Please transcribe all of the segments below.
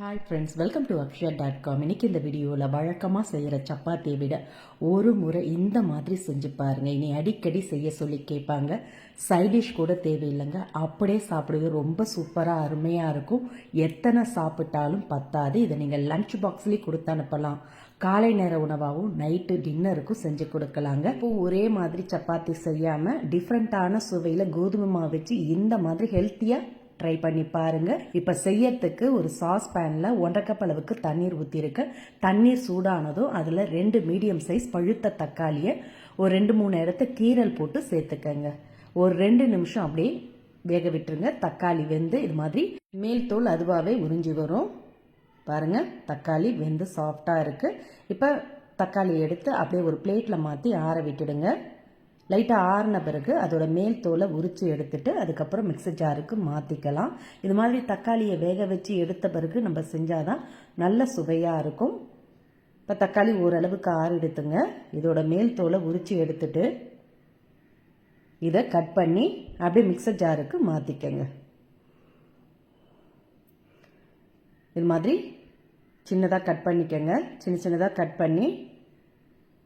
Hi friends welcome to Akshaya dot com இன்றைக்கி இந்த வீடியோவில் வழக்கமாக செய்கிற சப்பாத்தியை விட ஒரு முறை இந்த மாதிரி செஞ்சு பாருங்க. இனி அடிக்கடி செய்ய சொல்லி கேட்பாங்க. சைடிஷ் கூட தேவையில்லைங்க. அப்படியே சாப்பிடுவது ரொம்ப சூப்பராக அருமையாக இருக்கும். எத்தனை சாப்பிட்டாலும் பத்தாது. இதை நீங்கள் லன்ச் பாக்ஸ்லேயும் கொடுத்து அனுப்பலாம். காலை நேர உணவாகவும் நைட்டு டின்னருக்கும் செஞ்சு கொடுக்கலாங்க. இப்போ ஒரே மாதிரி சப்பாத்தி செய்யாமல் டிஃப்ரெண்ட்டான சுவையில் கோதுமை மாவு வச்சு இந்த மாதிரி ஹெல்த்தியாக ட்ரை பண்ணி பாருங்க. இப்போ செய்யறதுக்கு ஒரு சாஸ் பேனில் ஒன்றரை கப் அளவுக்கு தண்ணீர் ஊற்றிருக்கேன் தண்ணீர் சூடானதும் அதில் ரெண்டு மீடியம் சைஸ் பழுத்த தக்காளியை ஒரு ரெண்டு மூணு இடத்த கீரல் போட்டு சேர்த்துக்கங்க. ஒரு ரெண்டு நிமிஷம் அப்படியே வேக விட்டுருங்க. தக்காளி வெந்து இது மாதிரி மேல் தோல் அதுவாகவே உறிஞ்சி வரும். பாருங்க தக்காளி வெந்து சாஃப்டாக இருக்குது இப்போ தக்காளி எடுத்து அப்படியே ஒரு பிளேட்டில் மாற்றி ஆற விட்டுடுங்க. லைட்டாக ஆறின பிறகு அதோட மேல் தோலை உரித்து எடுத்துட்டு அதுக்கப்புறம் மிக்ஸி ஜாருக்கு மாற்றிக்கலாம் இது மாதிரி தக்காளியை வேக வச்சு எடுத்த பிறகு நம்ம செஞ்சாதான் நல்ல சுவையாக இருக்கும். இப்போ தக்காளி ஓரளவுக்கு ஆறு எடுத்துங்க. இதோட மேல் தோலை உரித்து எடுத்துட்டு இதை கட் பண்ணி அப்படியே மிக்சர் ஜாருக்கு மாற்றிக்கங்க இது மாதிரி சின்னதாக கட் பண்ணிக்கங்க. சின்ன சின்னதாக கட் பண்ணி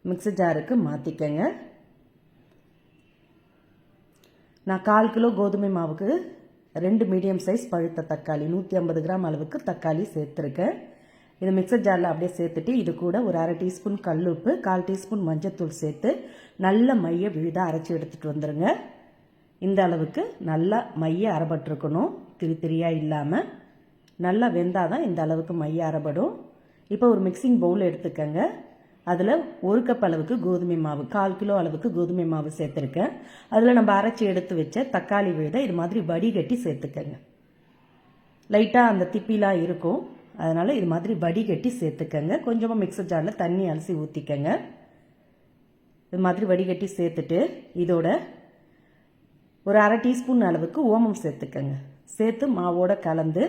மிக்ஸி ஜாருக்கு மாற்றிக்கங்க நான் கால் கிலோ கோதுமை மாவுக்கு ரெண்டு மீடியம் சைஸ் பழுத்த தக்காளி நூற்றி ஐம்பது கிராம் அளவுக்கு தக்காளி சேர்த்துருக்கேன். இதை மிக்சர் ஜாரில் அப்படியே சேர்த்துட்டு இது கூட ஒரு அரை டீஸ்பூன் கல்லுப்பு கால் டீஸ்பூன் மஞ்சத்தூள் சேர்த்து நல்ல மைய விழுதாக அரைச்சி எடுத்துகிட்டு வந்துடுங்க இந்த அளவுக்கு நல்லா மைய அரைபட்டிருக்கணும். திரி திரியாக இல்லாமல் நல்லா வெந்தால் தான் இந்த அளவுக்கு மைய அரைபடும். இப்போ ஒரு மிக்சிங் பவுல் எடுத்துக்கங்க. அதில் ஒரு கப் அளவுக்கு கோதுமை மாவு கால் கிலோ அளவுக்கு கோதுமை மாவு சேர்த்துருக்கேன். அதில் நம்ம அரைச்சி எடுத்து வச்ச தக்காளி விழுதை இது மாதிரி வடிகட்டி சேர்த்துக்கங்க. லைட்டாக அந்த திப்பிலாம் இருக்கும். அதனால் இது மாதிரி வடிகட்டி சேர்த்துக்கங்க. கொஞ்சமாக மிக்சர் ஜாரில் தண்ணி அலசி ஊற்றிக்கங்க இது மாதிரி வடிகட்டி சேர்த்துட்டு இதோட ஒரு அரை டீஸ்பூன் அளவுக்கு ஓமம் சேர்த்துக்கங்க. சேர்த்து மாவோட கலந்து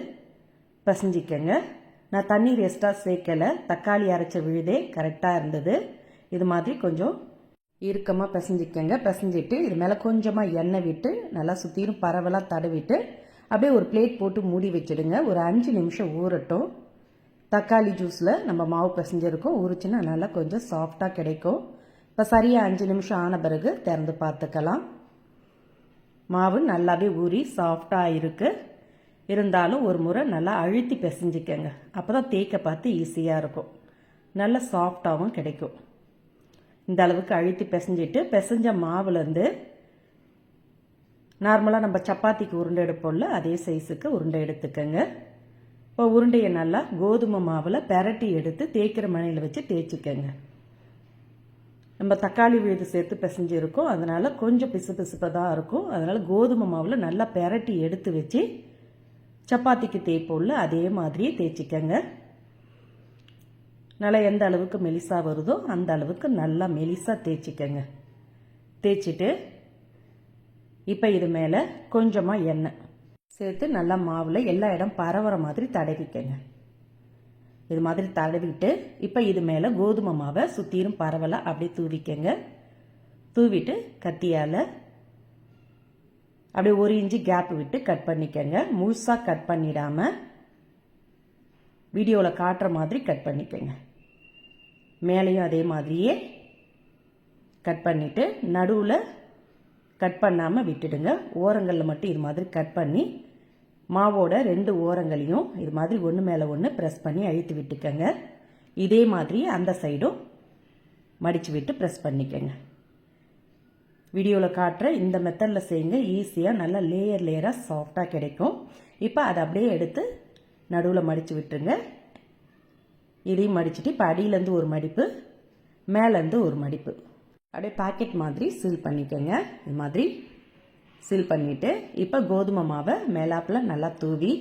பசஞ்சிக்கங்க. நான் தண்ணீர் எக்ஸ்ட்ரா சேர்க்கலை. தக்காளி அரைச்ச விழுதே கரெக்டாக இருந்தது. இது மாதிரி கொஞ்சம் இறுக்கமாக பிசைஞ்சிக்கங்க. பிசைஞ்சிட்டு இது மேலே கொஞ்சமாக எண்ணெய் விட்டு நல்லா சுற்றிலும் பரவலாக தடவிட்டு அப்படியே ஒரு பிளேட் போட்டு மூடி வச்சுடுங்க. ஒரு அஞ்சு நிமிஷம் ஊறட்டும். தக்காளி ஜூஸில் நம்ம மாவு பிசைஞ்சிருக்கோம். ஊறிச்சுன்னா நல்லா கொஞ்சம் சாஃப்டாக கிடைக்கும். இப்போ சரியாக அஞ்சு நிமிஷம் ஆன பிறகு திறந்து பார்த்துக்கலாம். மாவு நல்லாவே ஊறி சாஃப்டாக இருக்குது இருந்தாலும் ஒரு முறை நல்லா அழுத்தி பிசைஞ்சிக்கங்க. அப்போ தான் தேய்க்க பார்த்து ஈஸியாக இருக்கும். நல்ல சாஃப்டாகவும் கிடைக்கும். இந்த அளவுக்கு அழுத்தி பிசைஞ்சிட்டு பிசைஞ்ச மாவுலேருந்து நார்மலாக நம்ம சப்பாத்திக்கு உருண்டை எடுப்போம்ல அதே சைஸுக்கு உருண்டை எடுத்துக்கோங்க. இப்போ உருண்டையை நல்லா கோதுமை மாவில் பெரட்டி எடுத்து தேய்க்கிற மணியில் வச்சு தேய்ச்சிக்கோங்க. நம்ம தக்காளி விழுது சேர்த்து பிசைஞ்சிருக்கோம். அதனால் கொஞ்சம் பிசு பிசுப்பாக தான் இருக்கும். அதனால் கோதுமை மாவில் நல்லா பெரட்டி எடுத்து வச்சு சப்பாத்திக்கு தேய்ப்போம்ல அதே மாதிரியே தேய்ச்சிக்கங்க. நல்லா எந்த அளவுக்கு மெலிசாக வருதோ அந்த அளவுக்கு நல்லா மெலிசாக தேய்ச்சிக்கங்க. தேய்ச்சிட்டு இப்போ இது மேலே கொஞ்சமாக எண்ணெய் சேர்த்து நல்லா மாவில் எல்லா இடம் பரவுற மாதிரி தடவிக்கங்க. இது மாதிரி தடவிட்டு இப்போ இது மேலே கோதுமை மாவை சுற்றிலும் பரவலாக அப்படியே தூவிக்கங்க. தூவிட்டு கத்தியால் அப்படியே ஒரு இன்ச்சு கேப் விட்டு கட் பண்ணிக்கங்க. முழுசாக கட் பண்ணிடாமல் வீடியோவில் காட்டுற மாதிரி கட் பண்ணிக்கங்க. மேலேயும் அதே மாதிரியே கட் பண்ணிவிட்டு நடுவில் கட் பண்ணாமல் விட்டுடுங்க. ஓரங்களில் மட்டும் இது மாதிரி கட் பண்ணி மாவோட ரெண்டு ஓரங்களையும் இது மாதிரி ஒன்று மேலே ஒன்று ப்ரெஸ் பண்ணி அழுத்தி விட்டுக்கங்க. இதே மாதிரி அந்த சைடும் மடித்து விட்டு ப்ரெஸ் பண்ணிக்கங்க. வீடியோவில் காட்டுற இந்த மெத்தடில் செய்யுங்க. ஈஸியாக நல்லா லேயர் லேயராக சாஃப்டாக கிடைக்கும். இப்போ அதை அப்படியே எடுத்து நடுவில் மடித்து விட்டுருங்க. இதையும் மடிச்சுட்டு இப்போ அடியிலேருந்து ஒரு மடிப்பு மேலேருந்து ஒரு மடிப்பு. அப்படியே பாக்கெட் மாதிரி சீல் பண்ணிக்கோங்க. இது மாதிரி சீல் பண்ணிவிட்டு இப்போ கோதுமை மாவை மேலாப்பில் நல்லா தூவி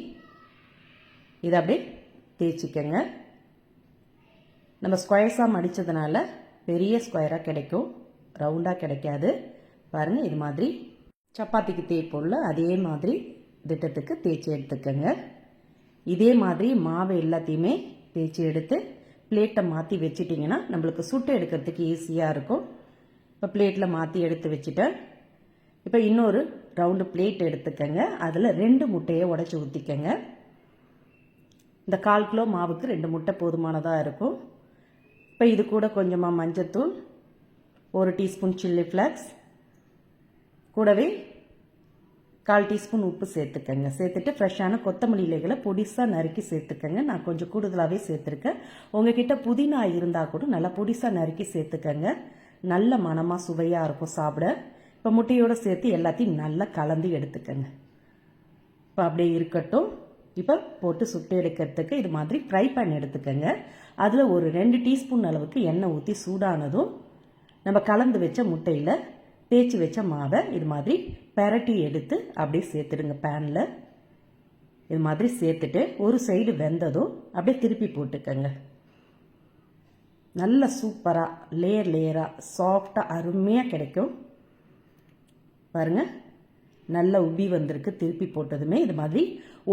இதை அப்படியே தேய்ச்சிக்கோங்க. நம்ம ஸ்கொயர்ஸாக மடித்ததுனால பெரிய ஸ்கொயராக கிடைக்கும். ரவுண்டாக கிடைக்காது. பாருங்கள் இது மாதிரி. சப்பாத்திக்கு தேய்ப்போம்ல அதே மாதிரி திட்டத்துக்கு தேய்ச்சி எடுத்துக்கோங்க. இதே மாதிரி மாவு எல்லாத்தையுமே தேய்ச்சி எடுத்து பிளேட்டை மாற்றி வச்சிட்டிங்கன்னா நம்மளுக்கு சுட்டு எடுக்கிறதுக்கு ஈஸியாக இருக்கும். இப்போ பிளேட்டில் மாற்றி எடுத்து வச்சுட்டேன். இப்போ இன்னொரு ரவுண்டு பிளேட் எடுத்துக்கோங்க. அதில் ரெண்டு முட்டையை உடச்சி ஊற்றிக்கோங்க இந்த கால் கிலோ மாவுக்கு ரெண்டு முட்டை போதுமானதாக இருக்கும். இப்போ இது கூட கொஞ்சமாக மஞ்சத்தூள் ஒரு டீஸ்பூன் சில்லி ஃப்ளாக்ஸ் கூடவே கால் டீஸ்பூன் உப்பு சேர்த்துக்கங்க. சேர்த்துட்டு ஃப்ரெஷ்ஷான கொத்தமல்லி இலைகளை பொடிசாக நறுக்கி சேர்த்துக்கங்க. நான் கொஞ்சம் கூடுதலாகவே சேர்த்துருக்கேன். உங்ககிட்ட புதினா இருந்தால் கூட நல்லா பொடிசாக நறுக்கி சேர்த்துக்கங்க. நல்ல மனமாக சுவையாக இருக்கும் சாப்பிட. இப்போ முட்டையோடு சேர்த்து எல்லாத்தையும் நல்லா கலந்து எடுத்துக்கங்க. இப்போ அப்படியே இருக்கட்டும். இப்போ போட்டு சுட்டு எடுக்கிறதுக்கு இது மாதிரி ஃப்ரை பேன் எடுத்துக்கங்க. அதில் ஒரு ரெண்டு டீஸ்பூன் அளவுக்கு எண்ணெய் ஊற்றி சூடானதும் நம்ம கலந்து வச்ச முட்டையில் தேய்ச்சி வச்ச மாவை இது மாதிரி பெரட்டி எடுத்து அப்படியே சேர்த்துடுங்க பேனில் இது மாதிரி சேர்த்துட்டு ஒரு சைடு வெந்ததும் அப்படியே திருப்பி போட்டுக்கங்க. நல்ல சூப்பராக லேயர் லேயராக சாஃப்டாக அருமையாக கிடைக்கும். பாருங்கள் நல்ல உப்பி வந்திருக்கு. திருப்பி போட்டதுமே இது மாதிரி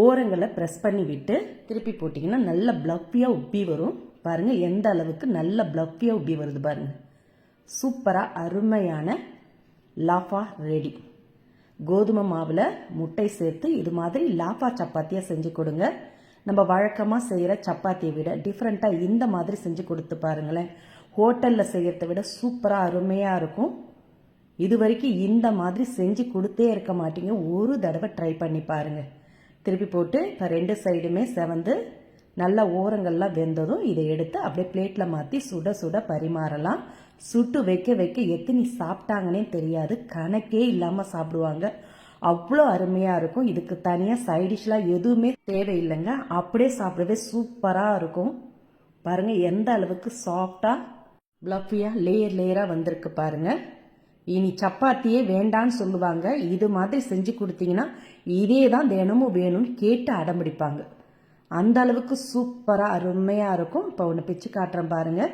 ஓரங்களை ப்ரெஸ் பண்ணி விட்டு திருப்பி போட்டிங்கன்னா நல்ல ப்ளஃபியாக உப்பி வரும். பாருங்கள் எந்த அளவுக்கு நல்ல ப்ளஃபியாக உப்பி வருது பாருங்கள் சூப்பராக அருமையான லாஃபா ரெடி. கோதுமை மாவில் முட்டை சேர்த்து இது மாதிரி லாஃபா சப்பாத்தியாக செஞ்சு கொடுங்க. நம்ம வழக்கமாக செய்கிற சப்பாத்தியை விட டிஃப்ரெண்ட்டாக இந்த மாதிரி செஞ்சு கொடுத்து பாருங்களேன். ஹோட்டலில் செய்கிறத விட சூப்பராக அருமையாக இருக்கும். இது வரைக்கும் இந்த மாதிரி செஞ்சு கொடுத்தே இருக்க மாட்டீங்க. ஒரு தடவை ட்ரை பண்ணி பாருங்கள் திருப்பி போட்டு இப்போ ரெண்டு சைடுமே செவந்து நல்லா ஓரங்கள்லாம் வெந்ததும் இதை எடுத்து அப்படியே பிளேட்டில் மாற்றி சுட சுட பரிமாறலாம். சுட்டு வைக்க வைக்க எத்தனை சாப்பிட்டாங்கன்னே தெரியாது. கணக்கே இல்லாமல் சாப்பிடுவாங்க. அவ்வளோ அருமையாக இருக்கும். இதுக்கு தனியாக சைடிஷ்லாம் எதுவுமே தேவையில்லைங்க. அப்படியே சாப்பிடவே சூப்பராக இருக்கும். பாருங்கள் எந்த அளவுக்கு சாஃப்டாக ப்ளஃபியாக லேயர் லேயராக வந்திருக்கு பாருங்கள் இனி சப்பாத்தியே வேண்டான்னு சொல்லுவாங்க. இது மாதிரி செஞ்சு கொடுத்தீங்கன்னா இதே தான் தினமும் வேணும்னு கேட்டு அடம்பிடிப்பாங்க. அந்த அளவுக்கு சூப்பராக அருமையாக இருக்கும். இப்போ ஒன்று பிச்சு காட்டுறேன் பாருங்கள்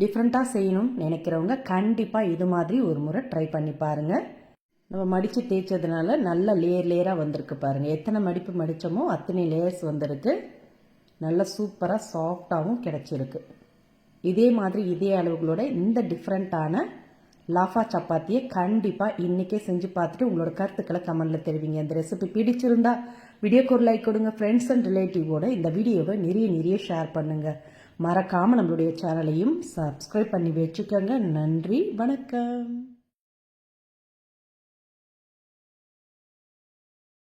டிஃப்ரெண்ட்டாக செய்யணும்னு நினைக்கிறவங்க கண்டிப்பாக இது மாதிரி ஒரு முறை ட்ரை பண்ணி பாருங்கள் நம்ம மடித்து தேய்ச்சதுனால நல்ல லேயர் லேயராக வந்திருக்கு பாருங்கள் எத்தனை மடிப்பு மடித்தோமோ அத்தனை லேயர்ஸ் வந்திருக்கு. நல்லா சூப்பராக சாஃப்டாகவும் கிடச்சிருக்கு. இதே மாதிரி இதே அளவுகளோட இந்த டிஃப்ரெண்ட்டான லாஃபா சப்பாத்தியை கண்டிப்பாக இன்றைக்கே செஞ்சு பார்த்துட்டு உங்களோட கருத்துக்களை கமெண்டில் தெரிவிங்க. இந்த ரெசிபி பிடிச்சிருந்தா வீடியோக்கு ஒரு லைக் கொடுங்க. ஃப்ரெண்ட்ஸ் அண்ட் ரிலேட்டிவோட இந்த வீடியோவை நிறைய நிறைய ஷேர் பண்ணுங்கள் மறக்காமல் நம்மளுடைய சேனலையும் சப்ஸ்கிரைப் பண்ணி வச்சுக்கோங்க. நன்றி வணக்கம்.